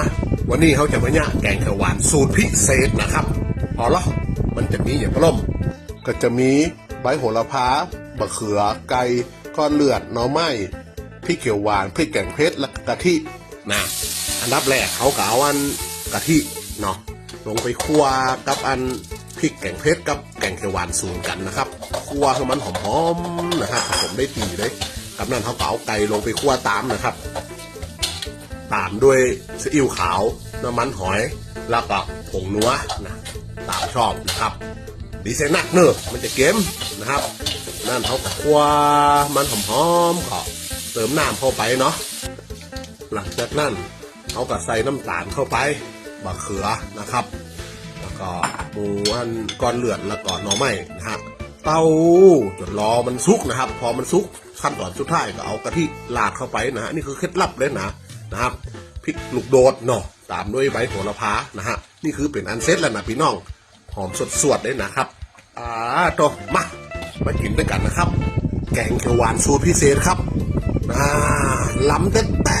มาวันนี้เขาจะมาเนี่ยแกงเขียวหวานสูตรพิเศษนะครับเอาละมันจะมีอย่างพร่มก็จะมีใบโหระพาบะเขือไก่ก้อนเลือดหน่อไม้พริกเขียวหวานพริกแกงเพชรและกะทินะอันดับแรกเขาก็เอาอันกะทิเนาะลงไปคั่วกับอันพริกแกงเพชรกับแกงเขียวหวานสูงกันนะครับคั่วให้มันหอมๆนะครับผมได้ตีเลยกับนั้นเขาก็เอาไก่ลงไปคั่วตามนะครับ ตามด้วยซีอิ๊วขาว น้ำมันหอย แล้วก็ผงนัวนะตามชอบนะครับ ดีเซนักเนอะมันจะเค็มนะครับนั่นเขาก็คั่วมันหอมๆก็เติมน้ำเข้าไปเนาะหลังจากนั้นเขาก็ใส่น้ำตาลเข้าไปบะเขือนะครับ แล้วก็หมูอันก้อนเลือดแล้วก็หน่อไม้นะฮะเต้าจนรอมันสุกนะครับ พอมันสุกขั้นตอนสุดท้ายก็เอากะทิลาดเข้าไปนะฮะนี่คือเคล็ดลับเลยนะ นะครับพริกลูกโดดเนาะตามด้วยใบโหระพานะฮะนี่คือเป็นอันเซ็ตแล้วนะพี่น้องหอมสดๆเลยนะครับอ่าต่อมามากินด้วยกันนะครับ แกงเขียวหวานสูตรพิเศษครับอ่าล้ำแต่แต่